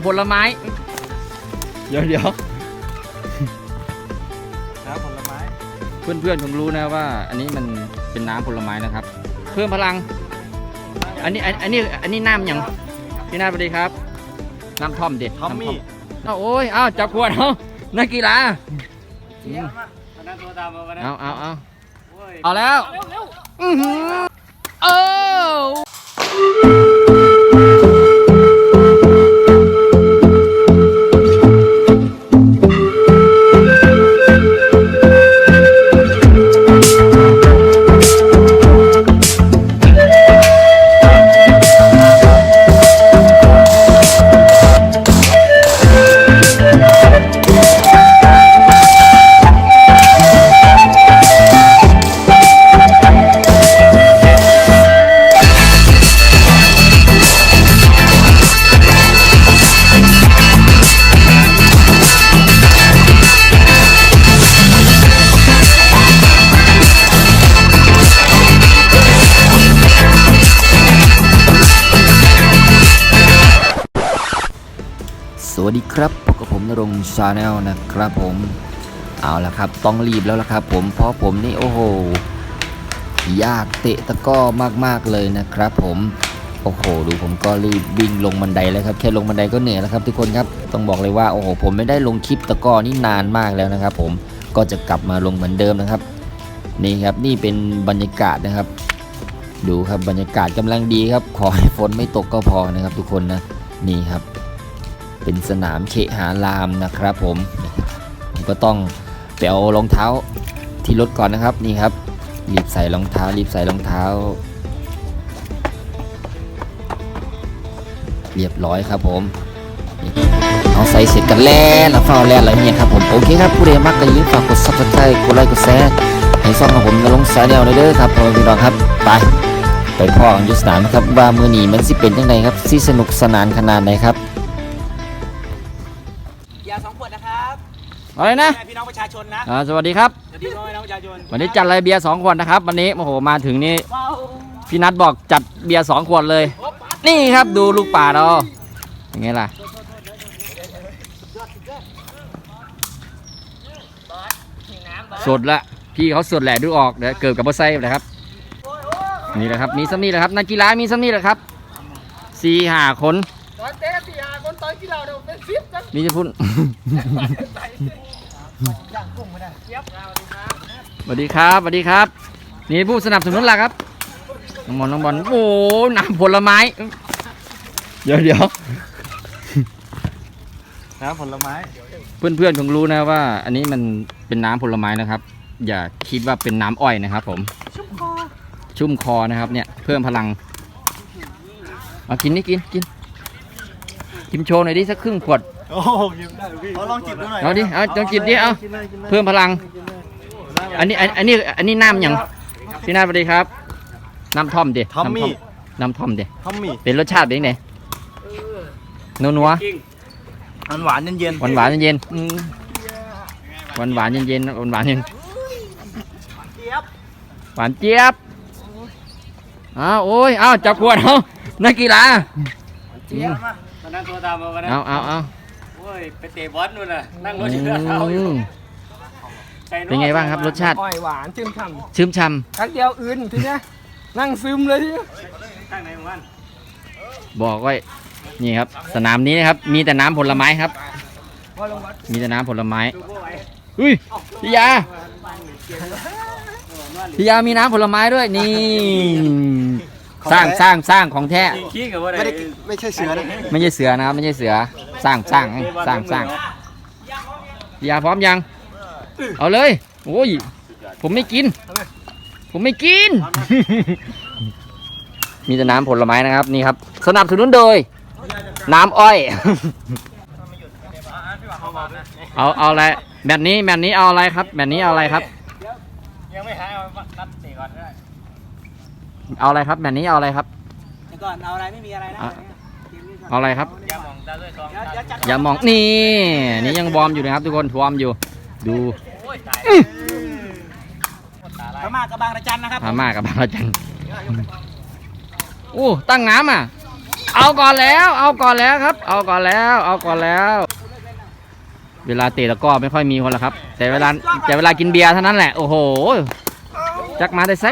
ำผลไม้ เดี๋ยวเดี๋ยวน้ำผลไม้ เพื่อนเพื่อนๆคงรู้นะว่า อันนี้มันเป็นน้ำผลไม้นะครับ เพิ่มพลัง อันนี้อันอันนี้อันนี้น้ำหยังพี่นาสวัสดีครับ น้ำท่อมเด็ดทอมมี่เอาโอ้ยเอาจับขวดเอานักกีฬาอันนั้นตัวดำมาวันนั้นเอาเอาเอาโอ้ยเอาแล้วอื้อหือเออ ชาแนลนะครับผมเอาละครับต้องรีบแล้วละครับผมเพราะผมนี่โอ้โหยากเตะตะก้อมากๆเลยนะครับผมโอ้โหดูผมก็รีบวิ่งลงบันไดแล้วครับแค่ลงบันไดก็เหนื่อยแล้วครับทุกคนครับต้องบอกเลยว่าโอ้โหผมไม่ได้ลงคลิปตะก้อนี่นานมากแล้วนะครับ ผมก็จะกลับมาลงเหมือนเดิมนะครับ นี่ครับนี่เป็นบรรยากาศนะครับ ดูครับบรรยากาศกำลังดีครับ ขอให้ฝนไม่ตกก็พอนะครับ ทุกคนนะนี่ครับ เป็นสนามเคหารามนะครับผมผมก็ต้องไปเอารองเท้าที่รถก่อนนะครับนี่ครับรีบใส่รองเท้ารีบใส่รองเท้า เรียบร้อยครับผมเอาใส่เสร็จกันแล้วแล้วเฝ้าแล้วอะไรเนี่ยครับผมโอเคครับผู้ใดมักก็อย่าลืมฝากกด subscribe กดไลค์กดแชร์ให้ซ่องของผมนรงสายเดียวเลยเด้อครับพ่อพี่น้องครับไปไปพ่อกันอยุสนามครับว่ามือหนีมันสิเป็นยังไงครับสิสนุกสนานขนาดไหนครับ อะไรนะพี่น้องประชาชนนะอ่าสวัสดีครับสวัสดีพี่น้องประชาชนวันนี้จัดอะไรเบียร์สองขวดนะครับวันนี้โอ้โหมาถึงนี่ว้าวพี่นัทบอกจัดเบียร์สองขวดเลย นี่ครับดูลูกป่าเราอย่างไงล่ะสดละพี่เขาสดแหละดูออกเดี๋ยวเกิดกับบัไซเลยครับนี่แหละครับมีซ้ำนี่แหละครับนักกีฬามีซ้ำนี่แหละครับสี่ห้าคนตอนเตะสี่หาคนตอนที่เราเนี่ยเป็นสิบกันมีจะพูด สวัสดีครับสวัสดีครับสวัสดีครับ นี่ผู้สนับสนุนหลักครับน้องบอลน้องบอลโอ้โหน้ำผลไม้ เดี๋ยวเดี๋ยวน้ำผลไม้ เพื่อนเพื่อนๆคงรู้นะว่า อันนี้มันเป็นน้ำผลไม้นะครับ อย่าคิดว่าเป็นน้ำอ้อยนะครับ ผม ชุ่มคอ ชุ่มคอนะครับ เนี่ย เพิ่มพลังเอากินนี่กินกินกินโชว์หน่อยดิสักครึ่งขวด โอ้กินได้พี่เขาลองจิบดูหน่อยเอาดิเอาลองจิบดิเอาเพิ่มพลัง อันนี้อันอันนี้อันนี้น้ำหยังพี่นาสวัสดีครับ น้ำท่อมเด็ทอมมี่น้ำท่อมเด็ทอมมี่เป็นรสชาติเป็นยังไงนัวนัวมันหวานเย็นหวานหวานๆเย็นๆอืมหวานหวานๆเย็นๆหวานหวานๆเย็นเจี๊ยบหวานเจี๊ยบอ้าวโอ้ยอ้าวจับขวดเอานักกีฬาเจี๊ยบมาตอนนั้นตัวดำมาวันนั้นเอาเอาเอาโอ้ ยไปเตะบอลนู่นน่ะนั่งรถอยู่เท้าออืยู่มเป็นไงบ้างครับ รสชาติอ้อยหวานชื่มฉ่ชื่มช่ำครั้งเดียวอื่นทีเนี้ยนั่งซึมเลยทีเนี้ยข้างในหมู่บ้านำบอกไว้นี่ครับ สนามนี้นะครับ มีแต่น้ำผลไม้ครับมีแต่น้ำผลไม้ดูพวกไว้อุ้ยพี่ยาพี่ยามีน้ำผลไม้ด้วยนี่ สร้างสร้างสร้างของแท้ขี้กับว่าไม่ได้ไม่ใช่เสือนะไม่ใช่เสือนะครับไม่ใช่เสือสร้างสร้างสร้างสร้างพี่ยาพร้อมยัง เอาเลยโอ้ยผมไม่กิน ผมไม่กิน มีแต่น้ำผลไม้นะครับนี่ครับ สนับสนุนโดย น้ำอ้อย เอาเอาอะไรแบบนี้แบบนี้เอาอะไรครับ แบบนี้เอาอะไรครับยังไม่หายเอานัด เตะก่อนก็ได้เอาอะไรครับแบบนี้เอาอะไรครับ เดี๋ยวก่อนเอาอะไรไม่มีอะไรนะอะเอาอะไรครับ ยามองตาด้วยซองเดี๋ยวเดี๋ยวจัดอย่ามองนี่นี่ยังบอร์มอยู่นะครับทุกคนทวอร์มอยู่ ดูโอ้ยตายพม่ากับบางระจันนะครับพม่ากับบางระจันโอ้ตั้งน้ำอะเอเอาก่อนแล้ว เอาก่อนแล้วครับ เอาก่อนแล้ว เอาก่อนแล้ว เวลาเตะตะกร้อไม่ค่อยมีคนละครับ แต่เวลาแต่เวลากินเบียร์เท่านั้นแหละโอ้โหจักมาได้ไซ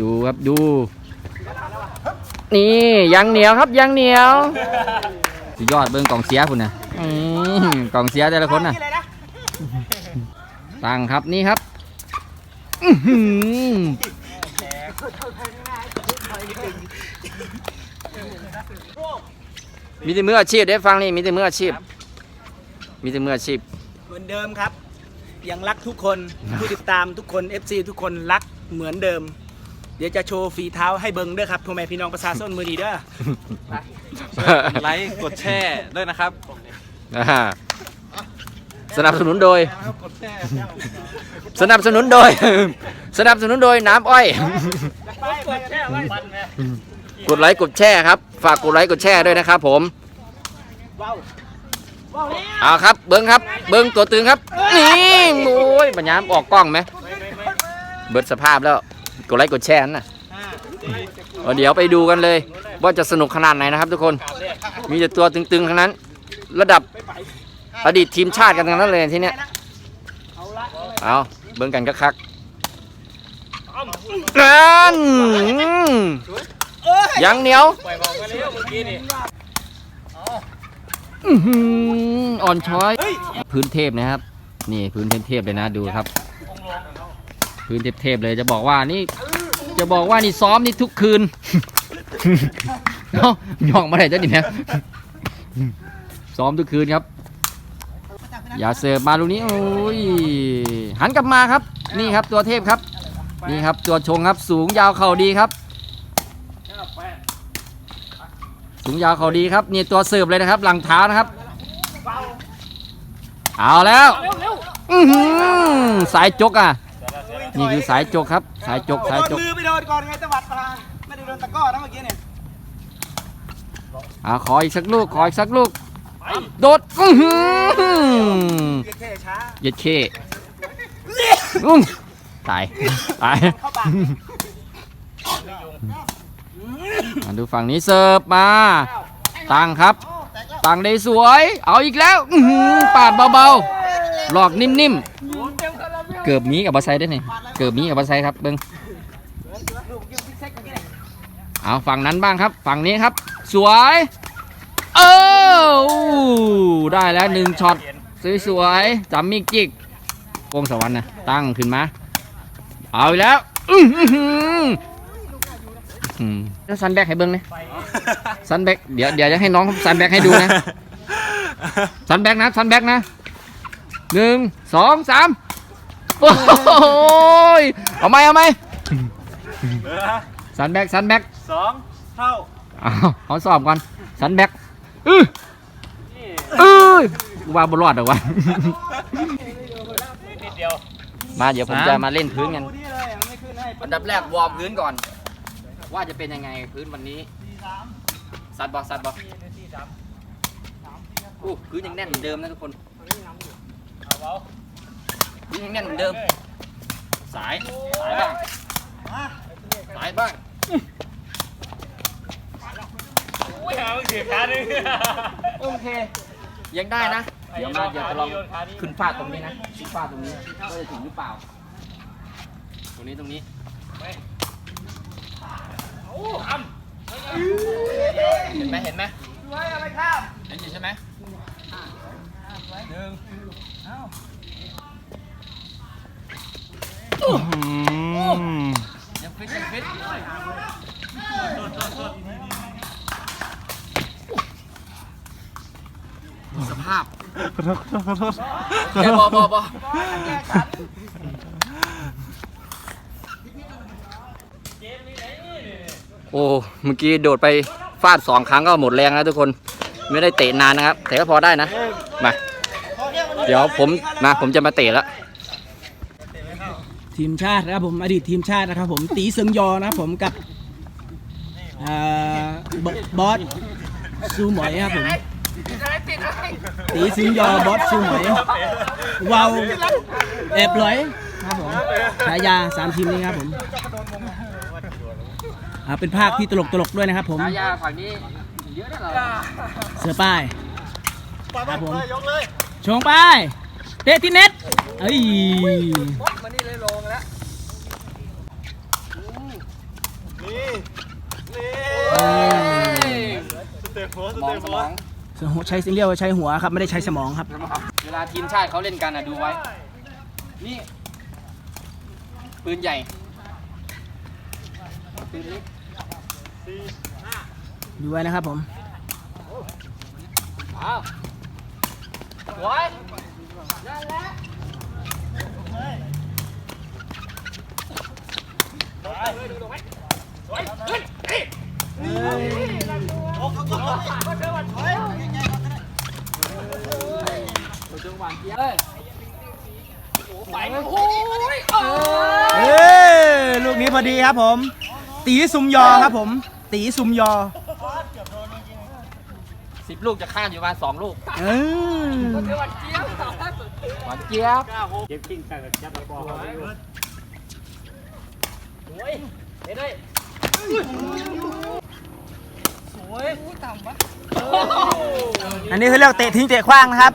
ดูครับดู นี่ยังเหนียวครับยังเหนียวสุดยอดเบิ้งกองเสียคุณนะอืมกองเสียแต่ละคนนะตั้งครับนี่ครับมีแต่มืออาชีพได้ฟังนี่มีแต่มืออาชีพ มีแต่มืออาชีพ เหมือนเดิมครับ ยังรักทุกคนผู้ติดตามทุกคน FC ทุกคนรักเหมือนเดิม เดี๋ยวจะโชว์ฝีเท้าให้เบิ้งเด้อครับพ่อแม่พี่น้องประชาชนมือดีเด้อไลค์กดแชร์ด้วยนะครับอ่าสนับสนุนโดย สนับสนุนโดย สนับสนุนโดยน้ำอ้อย กดไลค์กดแชร์ครับ ฝากกดไลค์กดแชร์ด้วยนะครับผมเอาครับเบิ้งครับ เบิ้งตัวตึงครับนี่โอ้ยปัญญามออกกล้องไหม เบิดสภาพแล้ว กดไลค์กดแชร์นั่นน่ะเอาเดี๋ยวไปดูกันเลย ว่าจะสนุกขนาดไหนนะครับ ทุกคน มีแต่ตัวตึงๆทั้งนั้น ระดับอดีตทีมชาติกันทั้งนั้นเลยที่เนี้ยเอาเบิ่งกันคักๆนั่นยังเหนียวอื้อหืออ่อนช้อย พื้นเทพนะครับ นี่พื้นเทพๆเลยนะดูครับ พื้นเทพๆเลยจะบอกว่านี่ จะบอกว่านี่ซ้อมนี่ทุกคืนเนาะย่องมาไหนเจ้าดิเนี่ยซ้อมทุกคืนครับ อย่าเสิร์ฟมาลูกนี้โอ้ยหันกลับมาครับ นี่ครับตัวเทพครับ นี่ครับตัวชงครับ สูงยาวเข่าดีครับ สูงยาวเข่าดีครับนี่ตัวเสิร์ฟเลยนะครับ หลังเท้านะครับ เอาแล้วสายจกอะ นี่คือสายจกครับ สายจกสายจกมือไปโดนก่อนไงจังหวัดปลาไม่ได้โดนตะกร้อนะเมื่อกี้เนี่ยอ่าขออีกสักลูกขออีกสักลูกโดดอื้อหือเรียกแค่ช้าเย็ดเคอุ้งตายตายเข้าปากมาดูฝั่งนี้เสิร์ฟมา ตั้งครับ ตั้งได้สวย เอาอีกแล้วอื้อหือปาดเบาๆหลอกนิ่มๆ เกือบมีกับบาไซได้ไงเกือบมีกับบาไซครับเบิ้งเอาฝั่งนั้นบ้างครับ ฝั่งนี้ครับ สวยเออได้แล้วหนึ่งช็อตสวยๆจำมีจิกวงสวรรค์นะตั้งขึ้นมา เอาอีกแล้วอื้อหืออืมแล้วซันแบกให้เบิ้งนะซันแบกเดี๋ยวเดี๋ยวจะให้น้องซันแบกให้ดูนะซันแบกนะซันแบกนะหนึ่งสองสาม โอ้ยเอาไหมเอาไหมซันแบกซันแบกสองเท่าเอาเอาสอบก่อนซันแบกอื้ออื้อว่าบรอดหรอวะ นิดเดียวมาเดี๋ยวผมจะมาเล่นพื้นกันดูนี่เลยมันไม่ขึ้นให้อันดับแรกวอร์มพื้นก่อน ว่าจะเป็นยังไงพื้นวันนี้ซัดบอลซัดบอลอู้พื้นยังแน่นเหมือนเดิมนะทุกคน เอาเอาพื้น ยังแน่นเหมือนเดิม สาย สายบ้าง สายบ้างอุ้ยหามึงเสียขาหนึ่งโอเค ยังได้นะ เดี๋ยวมาเดี๋ยวจะลองขึ้นฟาดตรงนี้นะขึ้นฟาดตรงนี้ก็จะถึงหรือเปล่า ตรงนี้ตรงนี้โอ้ทเห็นไหมเห็นไหมำไว้อะไรข้ามเห็นอยู่ใช่ไหมหนึ่ง ยังฟิตยังฟิตสภาพเดี๋ยวบอบอบอโอ้ เมื่อกี้โดดไปฟาดสองครั้งก็หมดแรงแล้วทุกคน ไม่ได้เตะนานนะครับ แต่ก็พอได้นะ มา เดี๋ยวผมมาผมจะมาเตะแล้ว ทีมชาตินะครับผมอดีตทีมชาตินะครับผมตีเซิงยอนะครับผมกับอ่าบบอสซูหมอยครับผมตีเซิงยอบอสซูหมอยวาวแอบเลยครับผมฉายาสามทีมนี้ครับผมอ่าเป็นภาคที่ตลกตลกด้วยนะครับผมฉายาฝั่งนี้เยอะนะเราเสือป้ายครับผมชงป้ายเตะที่เน็ต เอ้ยมานี่เลยลงแล้วสมองสมองใช้เรียกว่าใช้หัวครับ ไม่ได้ใช้สมองครับ เวลาทีมชาติเขาเล่นกันอะดูไว้ นี่ปืนใหญ่ปืนเล็กดูไว้นะครับผม อ้าวไว้เอ้ย เออลูกนี้พอดีครับผม ตีซุมยอครับผม ตีซุมยอสิบลูกจะข้ามอยู่ประมาณสองลูก เออ หวานเจี๊ยบเฮ้ยอันนี้เขาเรียกเตะทิ้งเตะขว้างนะครับ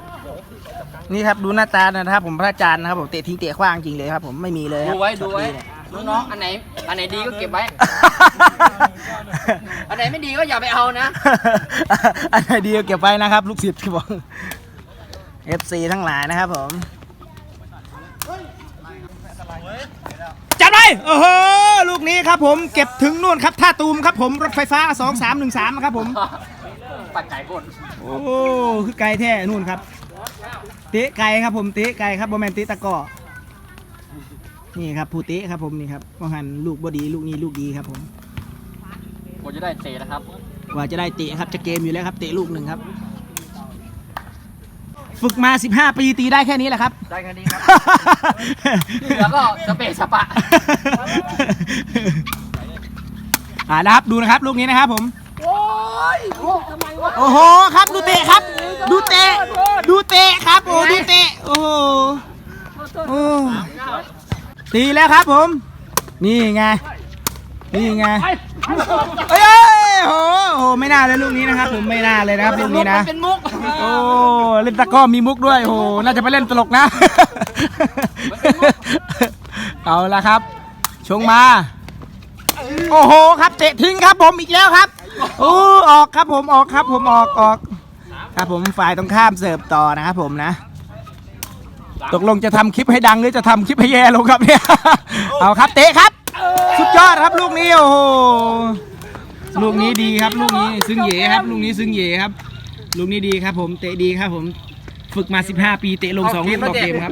นี่ครับดูหน้าตานะครับ ผมพระอาจารย์นะครับผมเตะทิ้งเตะขว้างจริงเลยครับ ผมไม่มีเลยคดูรับไว้ดูไว้ช็อตนี้เนี่ยน้องๆอันไหนอันไหนดีก็เก็บไว้ อันไหนไม่ดีก็อย่าไปเอานะ อันไหนดีก็เก็บไว้นะครับ ลูกศิษย์ที่บอก FC ทั้งหลายนะครับผม จัดไปโอ้โหลูกนี้ครับผมเก็บถึงนู่นครับท่าตูมครับผมรถไฟฟ้า 2313นะครับผม ปัดไก่บนโอ้คือไกลแท้นู่นครับเตะไกลครับผมเตะไกลครับโมเมนเตะตะกร้อนี่ครับผู้เตะครับผมนี่ครับว่าหันลูกบดีลูกนี้ลูกดีครับผมผมจะได้เตะนะครับ กว่าจะได้เตะครับจะเกมอยู่แล้วครับเตะลูกหนึ่งครับ ฝึกมา 15 ปีตีได้แค่นี้แหละครับ ได้แค่นี้ครับแล้วก็สเปะสปะอ่านะครับดูนะครับลูกนี้นะครับผมโอ้โหครับดูเตะครับ ดูเตะ ดูเตะครับโอ้ดูเตะโอ้โหโอ้ตีแล้วครับผม นี่ไงนี่ไงเอ้ย โอ้โหโอ้โหไม่น่าเลยลูกนี้นะครับผมไม่น่าเลยนะครับลูกนี้นะเป็นมุกโอ้เล่นตะกร้อมีมุกด้วยโอ้น่าจะไปเล่นตลกนะเอาละครับ ชงมา โอ้โหครับเตะทิ้งครับผมอีกแล้วครับโอ้ออกครับผมออกครับ ผมออกออก ครับผมฝ่ายตรงข้ามเสิร์ฟต่อนะครับผมนะตกลงจะทำคลิปให้ดังหรือจะทำคลิปให้แย่ลงครับเนี่ย เอาครับเตะครับ สุดยอดครับลูกนี้โอ้โห ลูกนี้ดีครับ ลูกนี้ซึ่งเหยครับ ลูกนี้ซึ่งเหยครับ ลูกนี้ดีครับ ผมเตะดีครับผม ฝึกมา 15 ปีเตะลงสองลูกต่อเกมครับ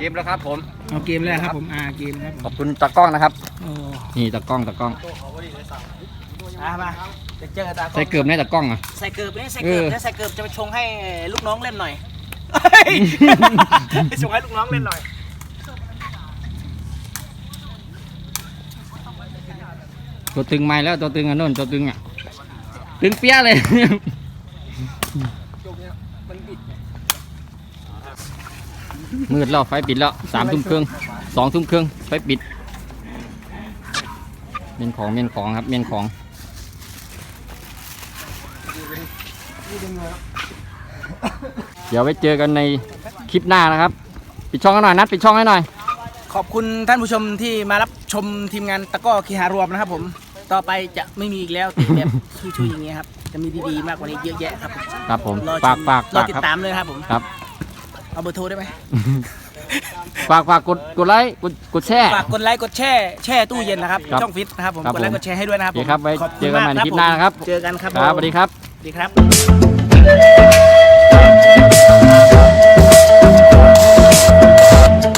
เกมแล้วครับผมเอาเกมแล้วครับผมอ่าเกมครับขอบคุณตากล้องนะครับโอ้นี่ตากล้องตากล้องอะมาจะเจอตาใส่เกือบในตากล้องอะใส่เกิบนี่ใส่เกิบเออนะใส่เกิบจะไปชงให้ลูกน้องเล่นหน่อยชงให้ลูกน้องเล่นหน่อย ตัวตึงไม่แล้วตัวตึงอันโน้นตัวตึงอะ ตึงเปี้ยเลยมืดแล้วไฟปิดแล้วสามทุ่มครึ่งสองทุ่มครึ่งไฟปิด เมียนของเมียนของครับเมียนของเดี๋ยวไว้เจอกันในคลิปหน้านะครับ ปิดช่องให้หน่อยนัดปิดช่องให้หน่อย ขอบคุณท่านผู้ชมที่มารับชมทีมงานตะก้อคีหารวมนะครับผม ต่อไปจะไม่มีอีกแล้วติดแบบชุยๆอย่างเงี้ยครับ จะมีดีๆมากกว่านี้เยอะแยะครับผมครับผมรอชฝากมฝากรอฝากติดครับตามเลยนะครับผม ครับ เอาเบอร์โทรได้ไหมฝากฝากกดกดไลค์กดกดแชร์ ฝากกดไลค์กดแชร์แช่ตู้เย็นนะครับ ครับช่องฟิตนะครับผม ครับกดไลค์ผม กดแชร์ให้ด้วยนะครับโอเคครับไว้ขอบเจคุณอกันมากใหม่ในครับคลิปหน้านะครับเจอกันครับครับผมสวัสดีครับ สวัสดีครับ